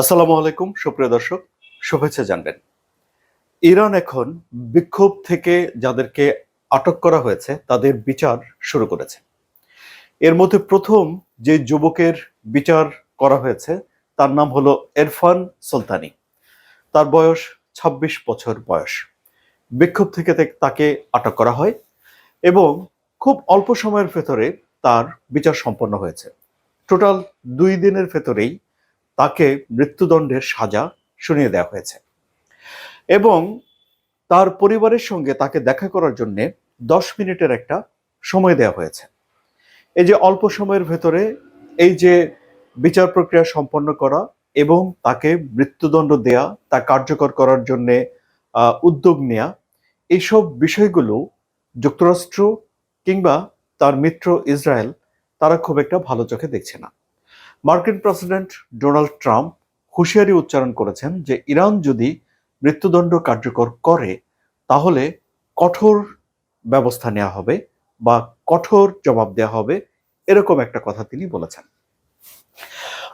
আসসালামু আলাইকুম, সুপ্রিয় দর্শক, শুভেচ্ছা জানবেন। ইরান এখন বিক্ষোভ থেকে যাদেরকে আটক করা হয়েছে, তাদের বিচার শুরু করেছে। এর মধ্যে প্রথম যে যুবকের বিচার করা হয়েছে, তার নাম হলো এরফান সুলতানি। তার বয়স ২৬ বছর বয়স। বিক্ষোভ থেকে তাকে আটক করা হয় এবং খুব অল্প সময়ের ভেতরে তার বিচার সম্পন্ন হয়েছে। টোটাল দুই দিনের ভেতরেই তাকে মৃত্যুদণ্ডের সাজা শুনিয়ে দেওয়া হয়েছে। এবং তার পরিবারের সঙ্গে তাকে দেখা করার জন্য দশ মিনিটের একটা সময় দেওয়া হয়েছে। এই যে অল্প সময়ের ভেতরে এই যে বিচার প্রক্রিয়া সম্পন্ন করা এবং তাকে মৃত্যুদণ্ড দেয়া, তা কার্যকর করার জন্যে উদ্যোগ নেয়া এইসব বিষয়গুলো যুক্তরাষ্ট্র কিংবা তার মিত্র ইসরায়েল, তারা খুব একটা ভালো চোখে দেখছে না। মার্কিন প্রেসিডেন্ট ডোনাল্ড ট্রাম্প হুঁশিয়ারি উচ্চারণ করেছেন যে ইরান যদি মৃত্যুদণ্ড কার্যকর করে, তাহলে কঠোর ব্যবস্থা নেওয়া হবে বা কঠোর জবাব দেওয়া হবে, এরকম একটা কথা তিনি বলেছেন।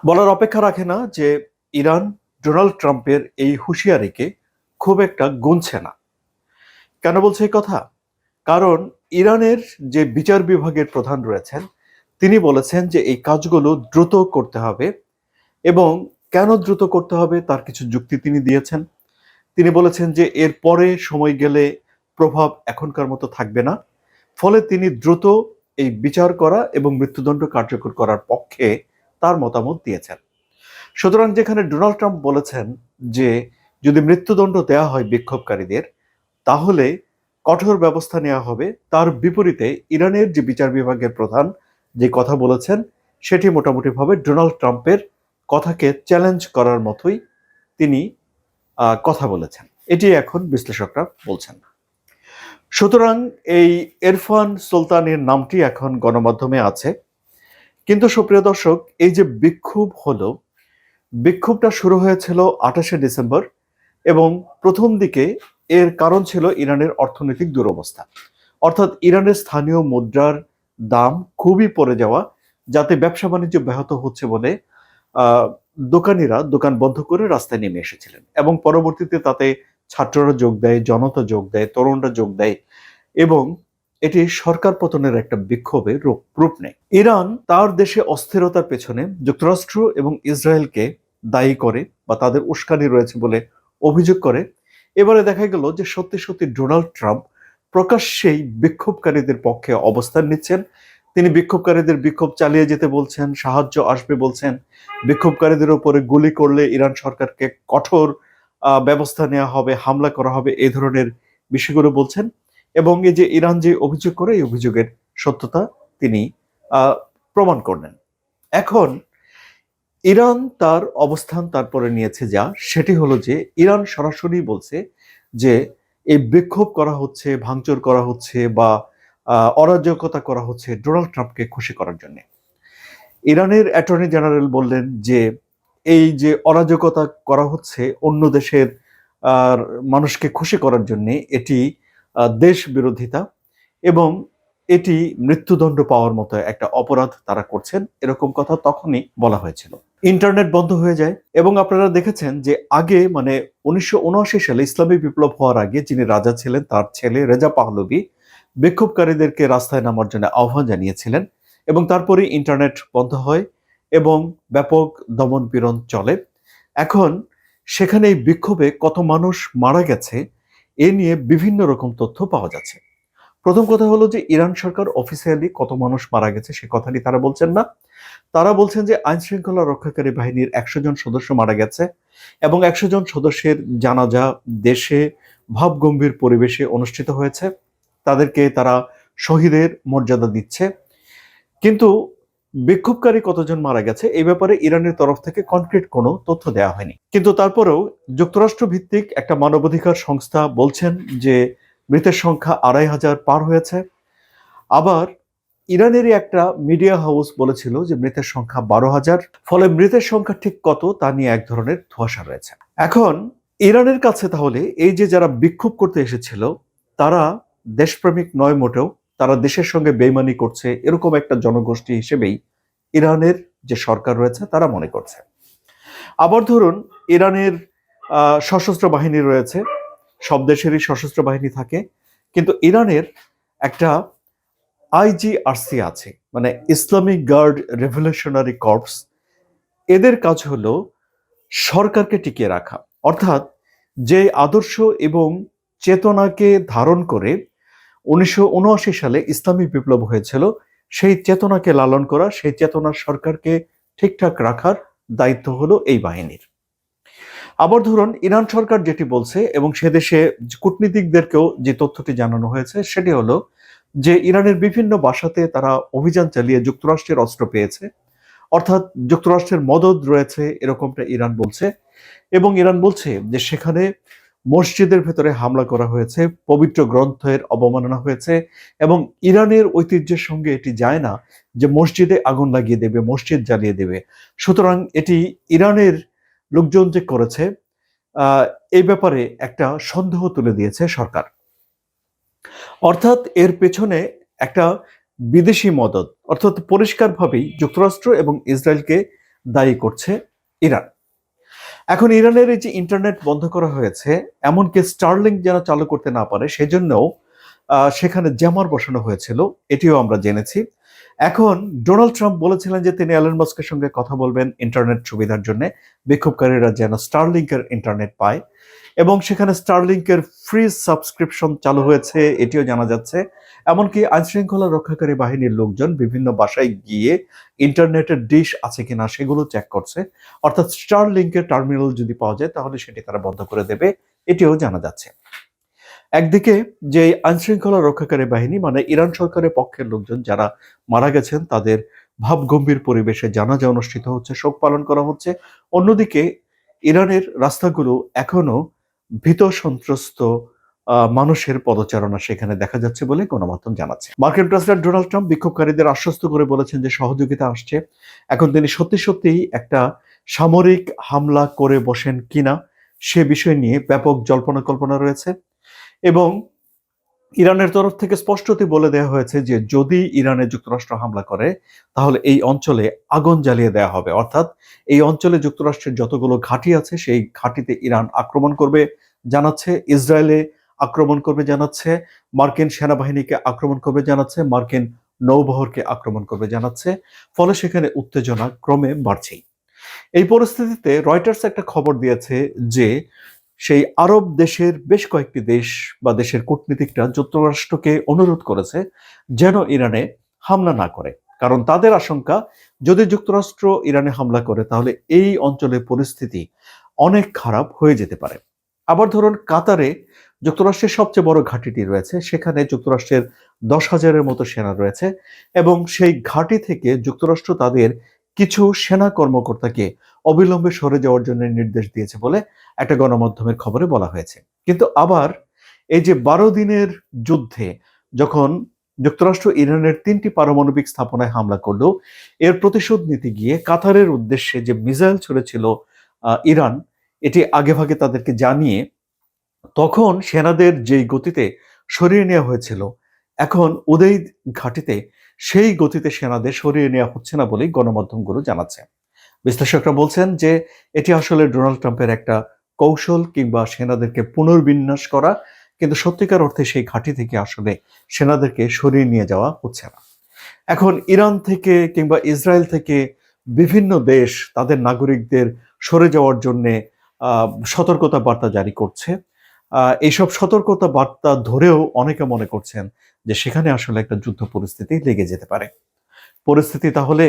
বলার অপেক্ষা রাখে না যে ইরান ডোনাল্ড ট্রাম্পের এই হুঁশিয়ারিকে খুব একটা গুনছে না। কেন বলছে এই কথা? কারণ ইরানের যে বিচার বিভাগের প্রধান রয়েছেন তিনি বলেছেন যে এই কাজগুলো দ্রুত করতে হবে এবং কেন দ্রুত করতে হবে তার কিছু যুক্তি তিনি দিয়েছেন। তিনি বলেছেন যে এর পরে সময় গেলে প্রভাব এখনকার মতো থাকবে না। ফলে তিনি দ্রুত এই বিচার করা এবং মৃত্যুদণ্ড কার্যকর করার পক্ষে তার মতামত দিয়েছেন। সুতরাং যেখানে ডোনাল্ড ট্রাম্প বলেছেন যে যদি মৃত্যুদণ্ড দেওয়া হয় বিক্ষোভকারীদের, তাহলে কঠোর ব্যবস্থা নেওয়া হবে। তার বিপরীতে ইরানের যে বিচার বিভাগের প্রধান যে কথা বলেছেন, সেটি মোটামুটিভাবে ডোনাল্ড ট্রাম্পের কথাকে চ্যালেঞ্জ করার মতোই তিনি কথা বলেছেন। এটি এখন বিশ্লেষকরা বলছেন। সুতরাং এই এরফান সুলতানের নামটি এখন গণমাধ্যমে আছে। কিন্তু সুপ্রিয় দর্শক, এই যে বিক্ষোভ হলো, বিক্ষোভটা শুরু হয়েছিল আঠাশে ডিসেম্বর এবং প্রথম দিকে এর কারণ ছিল ইরানের অর্থনৈতিক দুরবস্থা। অর্থাৎ ইরানের স্থানীয় মুদ্রার দাম খুবই পড়ে যাওয়া, যাতে ব্যবসা বাণিজ্য ব্যাহত হচ্ছে বলে দোকানিরা দোকান বন্ধ করে রাস্তায় নেমে এসেছিলেন এবং পরবর্তীতে তাতে ছাত্ররা যোগ দেয়, জনতা যোগ দেয়, তরুণরা যোগ দেয় এবং এটি সরকার পতনের একটা বিক্ষোভের রূপ রূপ নেয়। ইরান তার দেশে অস্থিরতার পেছনে যুক্তরাষ্ট্র এবং ইসরায়েলকে দায়ী করে বা তাদের উস্কানি রয়েছে বলে অভিযোগ করে। এবারে দেখা গেল যে সত্যি সত্যি ডোনাল্ড ট্রাম্প প্রকাশ্যেই বিক্ষোভকারীদের পক্ষে অবস্থান নিচ্ছেন। তিনি বিক্ষোভকারীদের বিক্ষোভ চালিয়ে যেতে বলছেন, সাহায্য আসবে বলছেন। বিক্ষোভকারীদের উপরে গুলি করলে ইরান সরকারকে কঠোর ব্যবস্থা নেওয়া হবে, হামলা করা হবে এই ধরনের বিষয়গুলো বলছেন। এবং এই যে ইরান যে অভিযোগ করে, এই অভিযোগের সত্যতা তিনি প্রমাণ করলেন। এখন ইরান তার অবস্থান তারপরে নিয়েছে যা, সেটি হলো যে, ইরান সরাসরি বলছে যে এই বিক্ষোভ করা হচ্ছে, ভাঙচুর করা হচ্ছে বা অরাজকতা করা হচ্ছে ডোনাল্ড ট্রাম্পকে খুশি করার জন্য। ইরানের অ্যাটর্নি জেনারেল বললেন যে, এই যে অরাজকতা করা হচ্ছে অন্য দেশের আর মানুষকে খুশি করার জন্য, এটি দেশ বিরোধিতা এবং এটি মৃত্যুদণ্ড পাওয়ার মতো একটা অপরাধ তারা করছেন, এরকম কথা তখনই বলা হয়েছিল। ইন্টারনেট বন্ধ হয়ে যায় এবং আপনারা দেখেছেন যে আগে মানে উনিশশো উনআশি সালে ইসলামী বিপ্লব হওয়ার আগে যিনি রাজা ছিলেন, তার ছেলে রেজা পাহলবি বিক্ষোভকারীদেরকে রাস্তায় নামার জন্য আহ্বান জানিয়েছিলেন এবং তারপরে ইন্টারনেট বন্ধ হয় এবং ব্যাপক দমন পীড়ন চলে। এখন সেখানে এই বিক্ষোভে কত মানুষ মারা গেছে, এ নিয়ে বিভিন্ন রকম তথ্য পাওয়া যাচ্ছে। প্রথম কথা হলো যে ইরান সরকার অফিসিয়ালি কত মানুষ মারা গেছে সে কথাটি তারা বলছেন না। তারা বলছেন যে আইন শৃঙ্খলা রক্ষাকারী বাহিনীর একশো জন সদস্য মারা গেছে এবং একশো জন সদস্যের জানাজা দেশে ভাবগম্ভীর পরিবেশে অনুষ্ঠিত হয়েছে। তাদেরকে তারা শহীদের মর্যাদা দিচ্ছে। কিন্তু বিক্ষোভকারী কতজন মারা গেছে এই ব্যাপারে ইরানের তরফ থেকে কনক্রিট কোনো তথ্য দেওয়া হয়নি। কিন্তু তারপরেও যুক্তরাষ্ট্র ভিত্তিক একটা মানবাধিকার সংস্থা বলছেন যে মৃতের সংখ্যা আড়াই হাজার পার হয়েছে। আবার ইরানেরই একটা মিডিয়া হাউস বলেছিল যে মৃতের সংখ্যা বারো হাজার, ফলে মৃতের সংখ্যা ঠিক কত তা নিয়ে এক ধরনের ধোঁয়াশা রয়েছে। এখন ইরানের কাছে তাহলে এই যে যারা বিক্ষোভ করতে এসেছিল, তারা দেশপ্রেমিক নয় মোটেও, তারা দেশের সঙ্গে বেইমানি করছে, এরকম একটা জনগোষ্ঠী হিসেবেই ইরানের যে সরকার রয়েছে, তারা মনে করছে। আবার ধরুন, ইরানের সশস্ত্র বাহিনী রয়েছে সব দেশেরই সশস্ত্র বাহিনী থাকে। কিন্তু ইরানের একটা আইজিআরসি আছে মানে ইসলামিক গার্ড রেভলিউশনারি কর্পস। এদের কাজ হলো সরকারকে টিকিয়ে রাখা। অর্থাৎ যে আদর্শ এবং চেতনাকে ধারণ করে উনিশশো উনআশি সালে ইসলামী বিপ্লব হয়েছিল, সেই চেতনাকে লালন করা, সেই চেতনার সরকারকে ঠিকঠাক রাখার দায়িত্ব হলো এই বাহিনীর। আবার ধরুন, ইরান সরকার যেটি বলছে এবং সে দেশে কূটনীতিকদেরকেও যে তথ্যটি জানানো হয়েছে, সেটি হলো যে ইরানের বিভিন্ন বাসাতে তারা অভিযান চালিয়ে যুক্তরাষ্ট্রের অস্ত্র পেয়েছে। অর্থাৎ যুক্তরাষ্ট্রের মদত রয়েছে, এরকমটা ইরান বলছে। এবং ইরান বলছে যে সেখানে মসজিদের ভেতরে হামলা করা হয়েছে, পবিত্র গ্রন্থের অবমাননা হয়েছে এবং ইরানের ঐতিহ্যের সঙ্গে এটি যায় না যে মসজিদে আগুন লাগিয়ে দেবে, মসজিদ জ্বালিয়ে দেবে। সুতরাং এটি ইরানের লোকজন যে করেছে এই ব্যাপারে একটা সন্দেহ তুলে দিয়েছে সরকার। অর্থাৎ এর পেছনে একটা বিদেশি মদত, অর্থাৎ পরিষ্কারভাবেই যুক্তরাষ্ট্র এবং ইসরায়েলকে দায়ী করছে ইরান। এখন ইরানের এই যে ইন্টারনেট বন্ধ করা হয়েছে, এমনকি স্টারলিংক যেন চালু করতে না পারে, সেজন্যও সেখানে জ্যামার বসানো হয়েছিল, এটিও আমরা জেনেছি। এখন ডোনাল্ড ট্রাম্প বলেছিলেন যে তিনি অ্যালন মাস্কের সঙ্গে কথা বলবেন ইন্টারনেট সুবিধার জন্য। বিক্ষোভকারীরা যেন স্টারলিংকের ইন্টারনেট পায়। এবং সেখানে স্টারলিংকের ফ্রি সাবস্ক্রিপশন চালু হয়েছে, এটিও জানা যাচ্ছে। এমনকি আইনশৃঙ্খলা রক্ষাকারী বাহিনীর লোকজন বিভিন্ন বাসায় গিয়ে ইন্টারনেটের ডিশ আছে কিনা সেগুলো চেক করছে। অর্থাৎ স্টার লিঙ্কের টার্মিনাল যদি পাওয়া যায়, তাহলে সেটি তারা বন্ধ করে দেবে, এটিও জানা যাচ্ছে। একদিকে যে আইনশৃঙ্খলা রক্ষাকারী বাহিনী মানে ইরান সরকারের পক্ষের লোকজন যারা মারা গেছেন, তাদের ভাবগম্ভীর পরিবেশে জানাজা অনুষ্ঠিত হচ্ছে, শোক পালন করা হচ্ছে। অন্যদিকে ইরানের রাস্তাগুলো এখনও ভীত সন্ত্রস্ত মানুষের পদচারণা সেখানে দেখা যাচ্ছে বলে গণমাধ্যম জানাচ্ছে। মার্কিন প্রেসিডেন্ট ডোনাল্ড ট্রাম্প বিক্ষোভকারীদের আশ্বস্ত করে বলেছেন যে সহযোগিতা আসছে। এখন তিনি সত্যি সত্যিই একটা সামরিক হামলা করে বসেন কিনা, সে বিষয় নিয়ে ব্যাপক জল্পনা কল্পনা রয়েছে। এবং ইরানের তরফ থেকে স্পষ্টতই বলে দেওয়া হয়েছে যে যদি ইরানে যুক্তরাষ্ট্র হামলা করে, তাহলে এই অঞ্চলে আগুন জ্বালিয়ে দেওয়া হবে। অর্থাৎ এই অঞ্চলে যুক্তরাষ্ট্রের যতগুলো ঘাঁটি আছে, সেই ঘাঁটিতে ইরান আক্রমণ করবে, জানাচ্ছে ইসরায়েলে আক্রমণ করবে, জানাচ্ছে মার্কিন সেনাবাহিনীকে আক্রমণ করবে, জানাচ্ছে মার্কিন নৌবহরকে আক্রমণ করবে, জানাচ্ছে। ফলে সেখানে উত্তেজনা ক্রমে বাড়ছেই। এই পরিস্থিতিতে রয়টার্স একটা খবর দিয়েছে যে সেই আরব দেশের বেশ কয়েকটি দেশ বা দেশের কূটনীতিকরা যুক্তরাষ্ট্রকে অনুরোধ করেছে যেন ইরানে হামলা না করে। কারণ তাদের আশঙ্কা, যদি যুক্তরাষ্ট্র ইরানে হামলা করে, তাহলে এই অঞ্চলের পরিস্থিতি অনেক খারাপ হয়ে যেতে পারে। আবার ধরুন, কাতারে যুক্তরাষ্ট্রের সবচেয়ে বড় ঘাঁটিটি রয়েছে, সেখানে যুক্তরাষ্ট্রের দশ হাজারের মতো সেনা রয়েছে এবং সেই ঘাঁটি থেকে যুক্তরাষ্ট্র তাদের কিছু সেনা কর্মকর্তাকে অবিলম্বে সরে যাওয়ার জন্য নির্দেশ দিয়েছে বলে একটা গণমাধ্যমের খবরে বলা হয়েছে। কিন্তু আবার এই যে বারো দিনের যুদ্ধে যখন যুক্তরাষ্ট্র ইরানের তিনটি পারমাণবিক স্থাপনায় হামলা করল, এর প্রতিশোধ নিতে গিয়ে কাতারের উদ্দেশ্যে যে মিসাইল ছড়েছিল ইরান, এটি আগেভাগে তাদেরকে জানিয়ে তখন সেনাদের যেই গতিতে সরিয়ে নেওয়া হয়েছিল, এখন উদয় ঘাটিতে সেই গতিতে সেনাদের সরিয়ে নেওয়া হচ্ছে না বলেই গণমাধ্যমগুলো জানাচ্ছে। বিশ্লেষকরা বলছেন যে এটি আসলে ডোনাল্ড ট্রাম্পের একটা কৌশল কিংবা সেনাদেরকে পুনর্বিন্যাস করা, কিন্তু সত্যিকার অর্থে সেই ঘাঁটি থেকে আসলে সেনাদেরকে সরিয়ে নিয়ে যাওয়া হচ্ছে না। এখন ইরান থেকে কিংবা ইসরায়েল থেকে বিভিন্ন দেশ তাদের নাগরিকদের সরে যাওয়ার জন্য সতর্কতা বার্তা জারি করছে। এইসব সতর্কতা বার্তা ধরেও অনেকে মনে করছেন যে সেখানে আসলে একটা যুদ্ধ পরিস্থিতি লেগে যেতে পারে। পরিস্থিতি তাহলে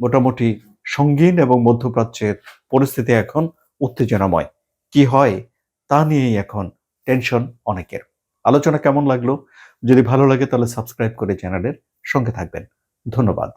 মোটামুটি সঙ্গীন এবং মধ্যপ্রাচ্যের পরিস্থিতি এখন উত্তেজনাময়। কি হয় তা নিয়েই এখন টেনশন অনেকের। আলোচনা কেমন লাগল? যদি ভালো লাগে তাহলে সাবস্ক্রাইব করে চ্যানেলের সঙ্গে থাকবেন। ধন্যবাদ।